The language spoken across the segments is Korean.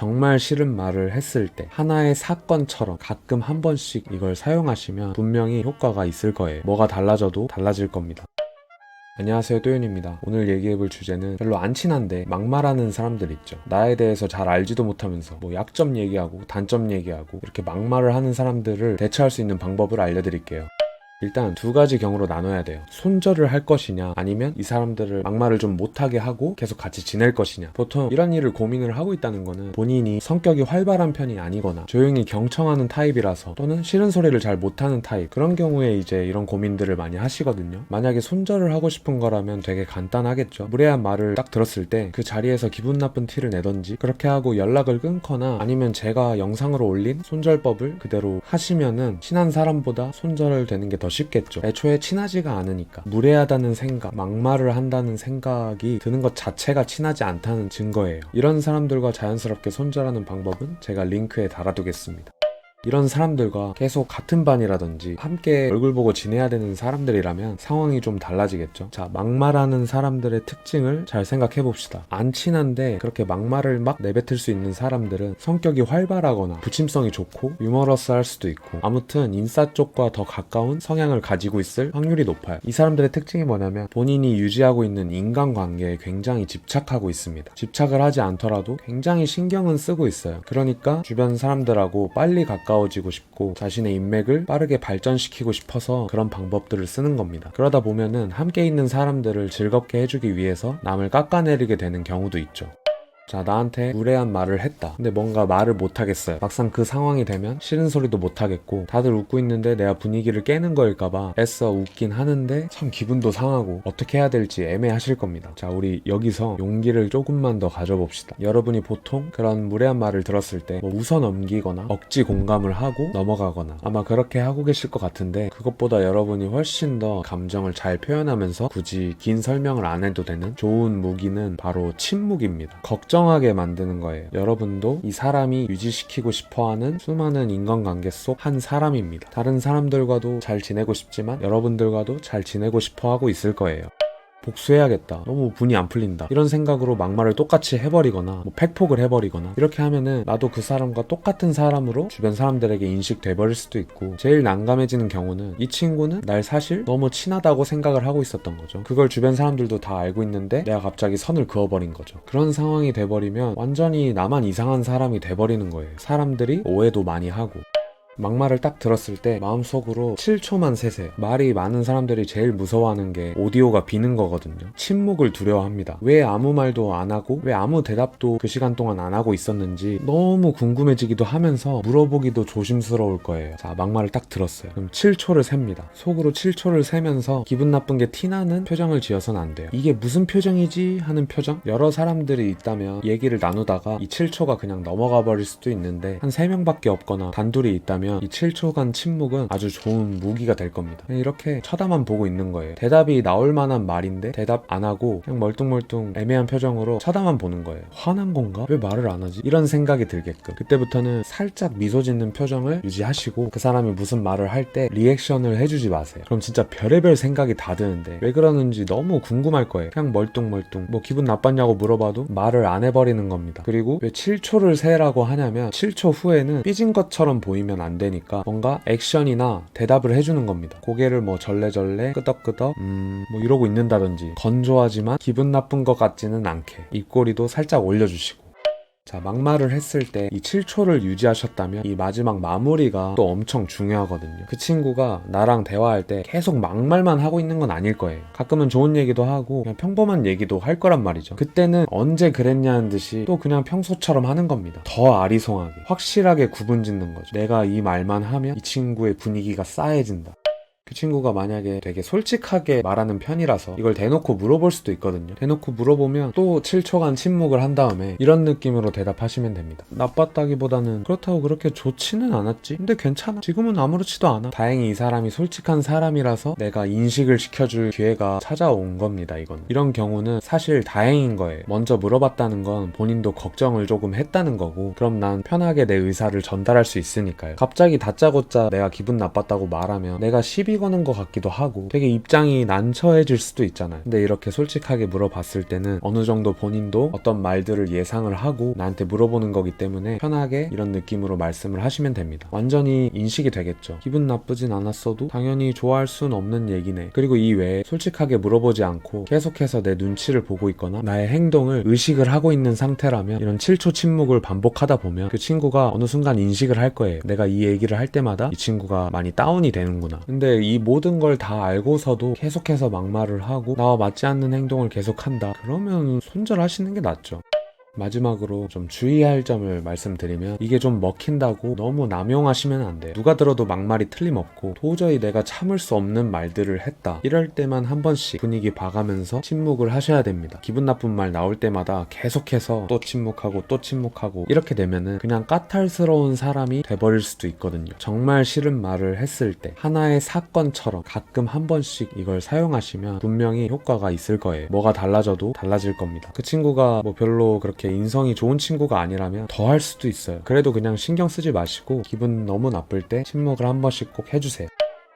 정말 싫은 말을 했을 때 하나의 사건처럼 가끔 한 번씩 이걸 사용하시면 분명히 효과가 있을 거예요. 뭐가 달라져도 달라질 겁니다. 안녕하세요 또윤입니다 오늘 얘기해볼 주제는 별로 안 친한데 막말하는 사람들 있죠 나에 대해서 잘 알지도 못하면서 뭐 약점 얘기하고 단점 얘기하고 이렇게 막말을 하는 사람들을 대처할 수 있는 방법을 알려드릴게요 일단 두 가지 경우로 나눠야 돼요. 손절을 할 것이냐, 아니면 이 사람들을 막말을 좀 못하게 하고 계속 같이 지낼 것이냐. 보통 이런 일을 고민을 하고 있다는 거는 본인이 성격이 활발한 편이 아니거나 조용히 경청하는 타입이라서 또는 싫은 소리를 잘 못하는 타입. 그런 경우에 이제 이런 고민들을 많이 하시거든요. 만약에 손절을 하고 싶은 거라면 되게 간단하겠죠. 무례한 말을 딱 들었을 때 그 자리에서 기분 나쁜 티를 내던지 그렇게 하고 연락을 끊거나 아니면 제가 영상으로 올린 손절법을 그대로 하시면은 친한 사람보다 손절을 되는 게 더 쉽겠죠. 애초에 친하지가 않으니까 무례하다는 생각, 막말을 한다는 생각이 드는 것 자체가 친하지 않다는 증거예요. 이런 사람들과 자연스럽게 손절하는 방법은 제가 링크에 달아두겠습니다. 이런 사람들과 계속 같은 반이라든지 함께 얼굴 보고 지내야 되는 사람들이라면 상황이 좀 달라지겠죠. 자, 막말하는 사람들의 특징을 잘 생각해 봅시다. 안 친한데 그렇게 막말을 막 내뱉을 수 있는 사람들은 성격이 활발하거나 부침성이 좋고 유머러스 할 수도 있고 아무튼 인싸 쪽과 더 가까운 성향을 가지고 있을 확률이 높아요. 이 사람들의 특징이 뭐냐면 본인이 유지하고 있는 인간관계에 굉장히 집착하고 있습니다. 집착을 하지 않더라도 굉장히 신경은 쓰고 있어요. 그러니까 주변 사람들하고 빨리 가까 워지고 싶고 자신의 인맥을 빠르게 발전시키고 싶어서 그런 방법들을 쓰는 겁니다. 그러다 보면은 함께 있는 사람들을 즐겁게 해주기 위해서 남을 깎아내리게 되는 경우도 있죠. 자, 나한테 무례한 말을 했다. 근데 뭔가 말을 못하겠어요. 막상 그 상황이 되면 싫은 소리도 못하겠고, 다들 웃고 있는데 내가 분위기를 깨는 거일까봐 애써 웃긴 하는데 참 기분도 상하고 어떻게 해야 될지 애매하실 겁니다. 자, 우리 여기서 용기를 조금만 더 가져봅시다. 여러분이 보통 그런 무례한 말을 들었을 때 뭐 웃어 넘기거나 억지 공감을 하고 넘어가거나 아마 그렇게 하고 계실 것 같은데 그것보다 여러분이 훨씬 더 감정을 잘 표현하면서 굳이 긴 설명을 안 해도 되는 좋은 무기는 바로 침묵입니다. 걱정 하게 만드는 거예요. 여러분도 이 사람이 유지시키고 싶어 하는 수많은 인간관계 속 한 사람입니다. 다른 사람들과도 잘 지내고 싶지만 여러분들과도 잘 지내고 싶어 하고 있을 거예요. 복수해야겠다. 너무 분이 안 풀린다. 이런 생각으로 막말을 똑같이 해버리거나 뭐 팩폭을 해버리거나 이렇게 하면은 나도 그 사람과 똑같은 사람으로 주변 사람들에게 인식돼버릴 수도 있고 제일 난감해지는 경우는 이 친구는 날 사실 너무 친하다고 생각을 하고 있었던 거죠. 그걸 주변 사람들도 다 알고 있는데 내가 갑자기 선을 그어버린 거죠. 그런 상황이 돼버리면 완전히 나만 이상한 사람이 돼버리는 거예요. 사람들이 오해도 많이 하고 막말을 딱 들었을 때 마음속으로 7초만 세세요. 말이 많은 사람들이 제일 무서워하는 게 오디오가 비는 거거든요. 침묵을 두려워합니다. 왜 아무 말도 안 하고 왜 아무 대답도 그 시간 동안 안 하고 있었는지 너무 궁금해지기도 하면서 물어보기도 조심스러울 거예요. 자, 막말을 딱 들었어요. 그럼 7초를 셉니다. 속으로 7초를 세면서 기분 나쁜 게 티나는 표정을 지어서는 안 돼요. 이게 무슨 표정이지 하는 표정? 여러 사람들이 있다면 얘기를 나누다가 이 7초가 그냥 넘어가 버릴 수도 있는데 한 3명밖에 없거나 단둘이 있다면 이 7초간 침묵은 아주 좋은 무기가 될 겁니다. 이렇게 쳐다만 보고 있는 거예요. 대답이 나올 만한 말인데 대답 안 하고 그냥 멀뚱멀뚱 애매한 표정으로 쳐다만 보는 거예요. 화난 건가? 왜 말을 안 하지? 이런 생각이 들게끔. 그때부터는 살짝 미소 짓는 표정을 유지하시고 그 사람이 무슨 말을 할 때 리액션을 해주지 마세요. 그럼 진짜 별의별 생각이 다 드는데 왜 그러는지 너무 궁금할 거예요. 그냥 멀뚱멀뚱 뭐 기분 나빴냐고 물어봐도 말을 안 해버리는 겁니다. 그리고 왜 7초를 세라고 하냐면 7초 후에는 삐진 것처럼 보이면 안 되니까 뭔가 액션이나 대답을 해주는 겁니다. 고개를 뭐 절레절레 끄덕끄덕 음 뭐 이러고 있는다든지. 건조하지만 기분 나쁜 것 같지는 않게. 입꼬리도 살짝 올려주시고 자, 막말을 했을 때 이 7초를 유지하셨다면 이 마지막 마무리가 또 엄청 중요하거든요. 그 친구가 나랑 대화할 때 계속 막말만 하고 있는 건 아닐 거예요. 가끔은 좋은 얘기도 하고 그냥 평범한 얘기도 할 거란 말이죠. 그때는 언제 그랬냐는 듯이 또 그냥 평소처럼 하는 겁니다. 더 아리송하게, 확실하게 구분 짓는 거죠. 내가 이 말만 하면 이 친구의 분위기가 싸해진다. 그 친구가 만약에 되게 솔직하게 말하는 편이라서 이걸 대놓고 물어볼 수도 있거든요. 대놓고 물어보면 또 7초간 침묵을 한 다음에 이런 느낌으로 대답하시면 됩니다. 나빴다기보다는 그렇다고 그렇게 좋지는 않았지. 근데 괜찮아. 지금은 아무렇지도 않아. 다행히 이 사람이 솔직한 사람이라서 내가 인식을 시켜줄 기회가 찾아온 겁니다. 이건. 이런 경우는 사실 다행인 거예요. 먼저 물어봤다는 건 본인도 걱정을 조금 했다는 거고 그럼 난 편하게 내 의사를 전달할 수 있으니까요. 갑자기 다짜고짜 내가 기분 나빴다고 말하면 내가 시비 거는 것 같기도 하고 되게 입장이 난처해질 수도 있잖아요. 근데 이렇게 솔직하게 물어봤을 때는 어느 정도 본인도 어떤 말들을 예상을 하고 나한테 물어보는 거기 때문에 편하게 이런 느낌으로 말씀을 하시면 됩니다. 완전히 인식이 되겠죠. 기분 나쁘진 않았어도 당연히 좋아할 순 없는 얘기네. 그리고 이 외에 솔직하게 물어보지 않고 계속해서 내 눈치를 보고 있거나 나의 행동을 의식을 하고 있는 상태라면 이런 7초 침묵을 반복하다 보면 그 친구가 어느 순간 인식을 할 거예요. 내가 이 얘기를 할 때마다 이 친구가 많이 다운이 되는구나. 근데 이 모든 걸 다 알고서도 계속해서 막말을 하고 나와 맞지 않는 행동을 계속한다. 그러면 손절하시는 게 낫죠. 마지막으로 좀 주의할 점을 말씀드리면 이게 좀 먹힌다고 너무 남용하시면 안 돼요. 누가 들어도 막말이 틀림없고 도저히 내가 참을 수 없는 말들을 했다. 이럴 때만 한 번씩 분위기 봐가면서 침묵을 하셔야 됩니다. 기분 나쁜 말 나올 때마다 계속해서 또 침묵하고 또 침묵하고 이렇게 되면은 그냥 까탈스러운 사람이 돼버릴 수도 있거든요. 정말 싫은 말을 했을 때 하나의 사건처럼 가끔 한 번씩 이걸 사용하시면 분명히 효과가 있을 거예요. 뭐가 달라져도 달라질 겁니다. 그 친구가 뭐 별로 그렇게 인성이 좋은 친구가 아니라면 더 할 수도 있어요. 그래도 그냥 신경 쓰지 마시고 기분 너무 나쁠 때 침묵을 한 번씩 꼭 해주세요.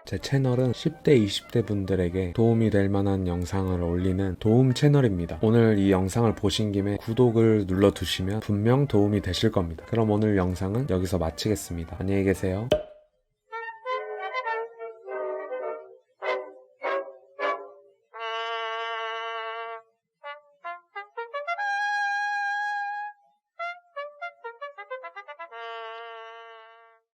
제 채널은 10대, 20대 분들에게 도움이 될 만한 영상을 올리는 도움 채널입니다. 오늘 이 영상을 보신 김에 구독을 눌러두시면 분명 도움이 되실 겁니다. 그럼 오늘 영상은 여기서 마치겠습니다. 안녕히 계세요.